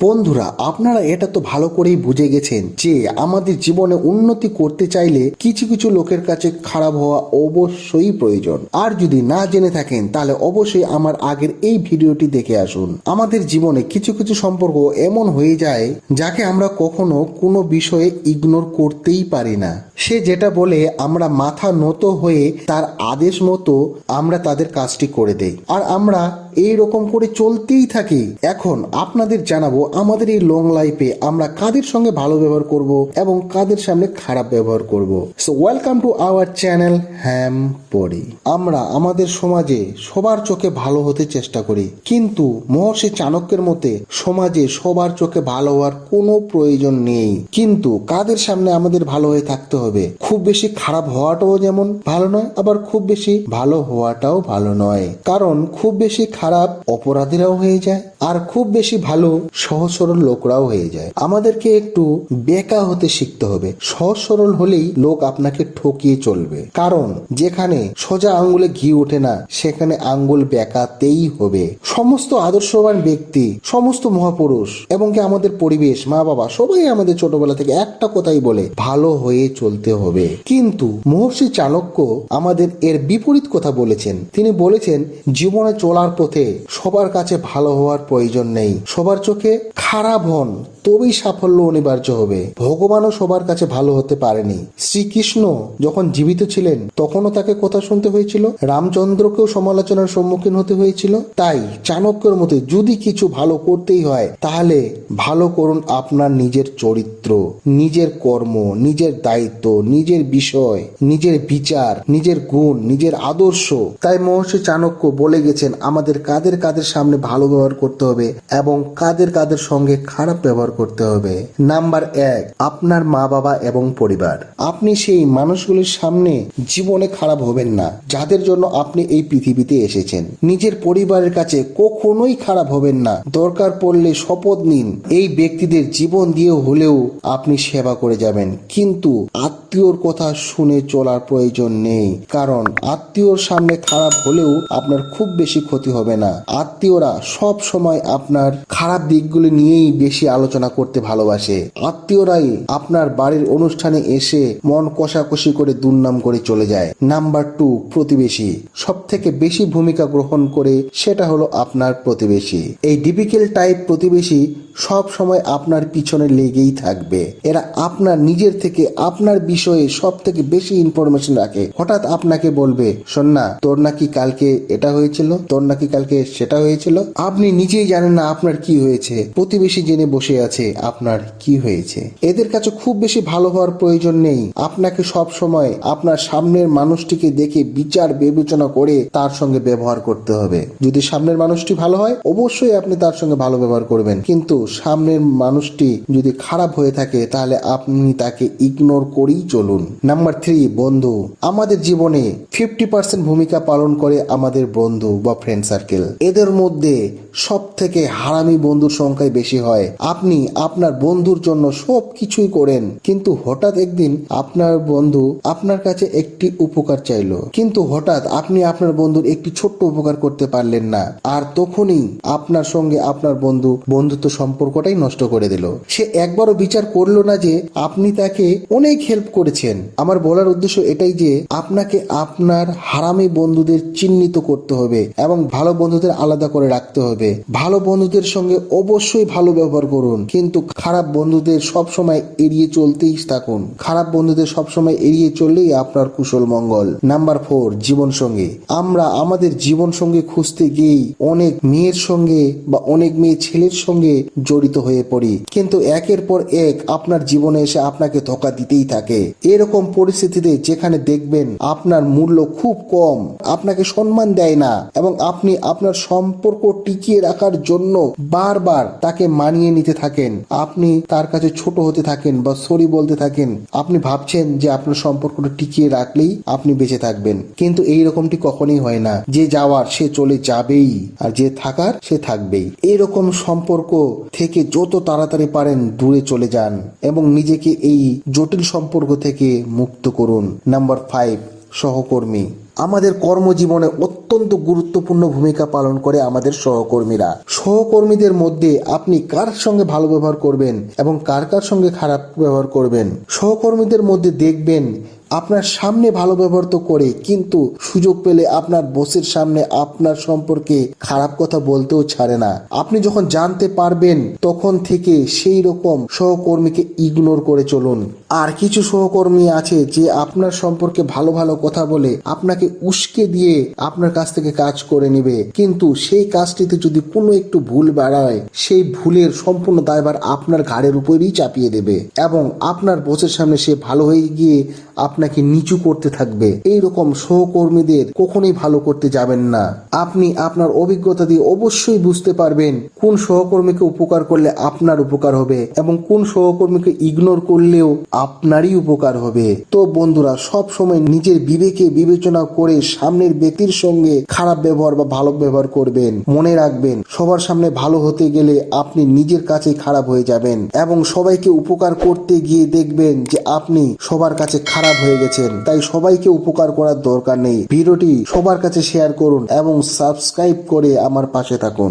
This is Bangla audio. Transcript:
বন্ধুরা, আপনারা এটা তো ভালো করেই বুঝে গেছেন যে আমাদের জীবনে উন্নতি করতে চাইলে কিছু কিছু লোকের কাছে খারাপ হওয়া অবশ্যই প্রয়োজন। আর যদি না জেনে থাকেন, তাহলে অবশ্যই আমার আগের এই ভিডিওটি দেখে আসুন। আমাদের জীবনে কিছু কিছু সম্পর্ক এমন হয়ে যায় যাকে আমরা কখনো কোনো বিষয়ে ইগনোর করতেই পারি না। সে যেটা বলে, আমরা মাথা নত হয়ে তার আদেশ মতো আমরা তাদের কাজটি করে দেই। আর আমরা এই রকম করে চলতেই থাকি। এখন আপনাদের জানাব আমাদের এই লং লাইফে আমরা কাদের সঙ্গে ভালো ব্যবহার করব এবং কাদের সামনে খারাপ ব্যবহার করব? So welcome to our channel হ্যাম পড়ি আমরা আমাদের সমাজে সবার চোখে ভালো হতে চেষ্টা করি, কিন্তু মহর্ষি চাণক্যের মতে সমাজে সবার চোখে ভালো হওয়ার কোনো প্রয়োজন নেই। কিন্তু কাদের সামনে আমাদের ভালো হয়ে থাকতে হবে? খুব বেশি খারাপ হওয়াটাও যেমন ভালো নয়, আবার খুব বেশি ভালো হওয়াটাও ভালো নয়। কারণ খুব বেশি খারাপ অপরাধীরাও হয়ে যায়, আর খুব বেশি ভালো সহজ সরল লোকরাও হয়ে যায়। আমাদেরকে একটু বেকা হতে শিখতে হবে। সহজ সরল হলেই লোক আপনাকে ঠকিয়ে চলবে। কারণ যেখানে সোজা আঙ্গুলে ঘি ওঠে না, সেখানে আঙ্গুল বেকাতেই হবে। সমস্ত আদর্শবান ব্যক্তি, সমস্ত মহাপুরুষ, এবং কি আমাদের পরিবেশ মা বাবা সবাই আমাদের ছোটবেলা থেকে একটা কথাই বলে, ভালো হয়ে চলতে হবে। কিন্তু মহর্ষি চাণক্য আমাদের এর বিপরীত কথা বলেছেন। তিনি বলেছেন, জীবনে চলার পথে সবার কাছে ভালো হওয়ার প্রয়োজন নেই। সবার চোখে খারাপ হন। তবেই সাফল্য অনিবার্য হবে। ভগবানও সবার কাছে ভালো হতে পারেনি। শ্রীকৃষ্ণ যখন জীবিত ছিলেন, তখনও তাকে কথা শুনতে হয়েছিল। রামচন্দ্রকেও সমালোচনার সম্মুখীন হতে হয়েছিল। তাই চাণক্যের মতে যদি কিছু ভালো করতেই হয়, তাহলে ভালো করুন আপনার নিজের চরিত্র, নিজের কর্ম, নিজের দায়িত্ব, নিজের বিষয়, নিজের বিচার, নিজের গুণ, নিজের আদর্শ। তাই মহর্ষি চাণক্য বলে গেছেন, আমাদের কাদের কাদের সামনে ভালো ব্যবহার করতে হবে এবং কাদের কাদের সঙ্গে খারাপ ব্যবহার করতে হবে। নাম্বার এক, আপনার মা বাবা এবং পরিবার। আপনি সেই মানুষগুলির সামনে জীবনে খারাপ হবেন না, যাদের জন্য আপনি এই পৃথিবীতে এসেছেন। নিজের পরিবারের কাছে কখনোই খারাপ হবেন না। দরকার পড়লে শপথ নিন, এই ব্যক্তিদের জীবন দিয়ে হলেও আপনি সেবা করে যাবেন। কিন্তু আত্মীয়র কথা শুনে চলার প্রয়োজন নেই, কারণ আত্মীয়র সামনে খারাপ হলেও আপনার খুব বেশি ক্ষতি হবে না। আত্মীয়রা সব সময় আপনার খারাপ দিকগুলি নিয়েই বেশি আলোচনা করতে ভালোবাসে। আত্মীয়রাই আপনার বাড়ির অনুষ্ঠানে এসে মন কষাকষি করে দুর্নাম করে চলে যায়। নাম্বার টু, প্রতিবেশী। সব থেকে বেশি ভূমিকা গ্রহণ করে সেটা হলো আপনার প্রতিবেশী। এই ডিপিক্যাল টাইপ প্রতিবেশী সব সময় আপনার পিছনে লেগেই থাকবে। এরা আপনার নিজের থেকে আপনার বিষয়ে সব থেকে বেশি ইনফরমেশন রাখে। হঠাৎ আপনাকে বলবে শোন না তোর নাকি কালকে এটা হয়েছিল? তোর নাকি কালকে সেটা হয়েছিল? আপনি নিজেই জানেন না আপনার কি হয়েছে। প্রতিবেশী জেনে বসে আছে। আপনার কি হয়েছে? এদের কাছে খুব বেশি ভালো হওয়ার প্রয়োজন নেই। আপনাকে সব সময় আপনার সামনের মানুষটিকে দেখে বিচার বিবেচনা করে তার সঙ্গে ব্যবহার করতে হবে। যদি সামনের মানুষটি ভালো হয়, অবশ্যই আপনি তার সঙ্গে ভালো ব্যবহার করবেন। কিন্তু সামনের মানুষটি যদি খারাপ হয়ে থাকে, তাহলে আপনি তাকে ইগনোর করেই চলুন। নাম্বার থ্রি বন্ধু। আমাদের জীবনে ফিফটি পার্সেন্ট ভূমিকা পালন করে আমাদের বন্ধু বা ফ্রেন্ড সার্কেল এদের মধ্যে সব থেকে হারামি বন্ধুর সংখ্যাই বেশি হয়। আপনি আপনার বন্ধুর জন্য সব কিছুই করেন। কিন্তু হঠাৎ একদিন আপনার বন্ধু আপনার কাছে একটি উপকার চাইলো। কিন্তু হঠাৎ আপনি আপনার বন্ধুর একটি ছোট্ট উপকার করতে পারলেন না। আর তখনই আপনার সঙ্গে আপনার বন্ধু বন্ধুত্ব সম্পর্কটাই নষ্ট করে দিল। সে একবারও বিচার করল না যে আপনি তাকে অনেক হেল্প করেছেন। আমার বলার উদ্দেশ্য এটাই যে আপনাকে আপনার হারামি বন্ধুদের চিহ্নিত করতে হবে এবং ভালো বন্ধুদের আলাদা করে রাখতে হবে। ভালো বন্ধুদের সঙ্গে অবশ্যই ভালো ব্যবহার করুন। কিন্তু খারাপ বন্ধুদের সব সময় এড়িয়ে চলতেই থাকুন। খারাপ বন্ধুদের সব সময় এড়িয়ে চললেই আপনার কুশল মঙ্গল। নাম্বার ফোর জীবন সঙ্গে আমরা আমাদের জীবন সঙ্গে খুঁজতে গিয়েই অনেক মেয়ের সঙ্গে বা অনেক মেয়ে ছেলের সঙ্গে জড়িত হয়ে পড়ি। কিন্তু একের পর এক আপনার জীবনে এসে আপনাকে ধোকা দিতেই থাকে। এরকম পরিস্থিতিতে যেখানে দেখবেন আপনার মূল্য খুব কম, আপনাকে সম্মান দেয় না এবং আপনি আপনার সম্পর্ক টিকিয়ে রাখার জন্য বারবার তাকে মানিয়ে নিতে থাকেন, আপনি তার কাছে ছোট হতে থাকেন বা সরি বলতে থাকেন, আপনি ভাবছেন যে আপনার সম্পর্কটা টিকিয়ে রাখলেই আপনি বেঁচে থাকবেন। কিন্তু এই রকমটি কখনোই হয় না। যে যাওয়ার সে চলে যাবেই, আর যে থাকার সে থাকবেই। এরকম সম্পর্ক থেকে যত তাড়াতাড়ি পারেন দূরে চলে যান এবং নিজেকে এই জটিল সম্পর্ক থেকে মুক্ত করুন। নাম্বার ফাইভ সহকর্মী। আমাদের কর্মজীবনে অত্যন্ত গুরুত্বপূর্ণ ভূমিকা পালন করে আমাদের সহকর্মীরা। সহকর্মীদের মধ্যে আপনি কার সঙ্গে ভালো ব্যবহার করবেন এবং কার কার সঙ্গে খারাপ ব্যবহার করবেন? সহকর্মীদের মধ্যে দেখবেন আপনার সামনে ভালো ব্যবহার তো করে, কিন্তু সুযোগ পেলে আপনার বসের সামনে আপনার সম্পর্কে খারাপ কথা বলতেও ছাড়ে না। আপনি যখন জানতে পারবেন, তখন থেকে সেই রকম সহকর্মীকে ইগনোর করে চলুন। আর কিছু সহকর্মী আছে যে আপনার সম্পর্কে ভালো ভালো কথা বলে আপনাকে উস্কে দিয়ে আপনার কাছ থেকে কাজ করে নেবে। কিন্তু সেই কাজটিতে যদি কোনো একটু ভুল বেড়ায়, সেই ভুলের সম্পূর্ণ দায়ভার আপনার ঘাড়ের উপরেই চাপিয়ে দেবে এবং আপনার বসের সামনে সে ভালো হয়ে গিয়ে আপনাকে নিচু করতে থাকবে। এই রকম সহকর্মীদের কখনোই ভালো করতে যাবেন না। আপনি আপনার অভিজ্ঞতা দিয়ে অবশ্যই বুঝতে পারবেন কোন সহকর্মীকে উপকার করলে আপনার উপকার হবে এবং কোন সহকর্মীকে ইগনোর করলেও আপনারই উপকার হবে। তো বন্ধুরা সব সময় নিজের বিবেকে বিবেচনা করে সামনের ব্যক্তির সঙ্গে খারাপ ব্যবহার বা ভালো ব্যবহার করবেন। মনে রাখবেন, সবার সামনে ভালো হতে গেলে আপনি নিজের কাছে খারাপ হয়ে যাবেন এবং সবাইকে উপকার করতে গিয়ে দেখবেন যে আপনি সবার কাছে খারাপ হয়ে গেছেন। তাই সবাইকে উপকার করার দরকার নেই। ভিডিওটি সবার কাছে শেয়ার করুন এবং সাবস্ক্রাইব করে আমার পাশে থাকুন।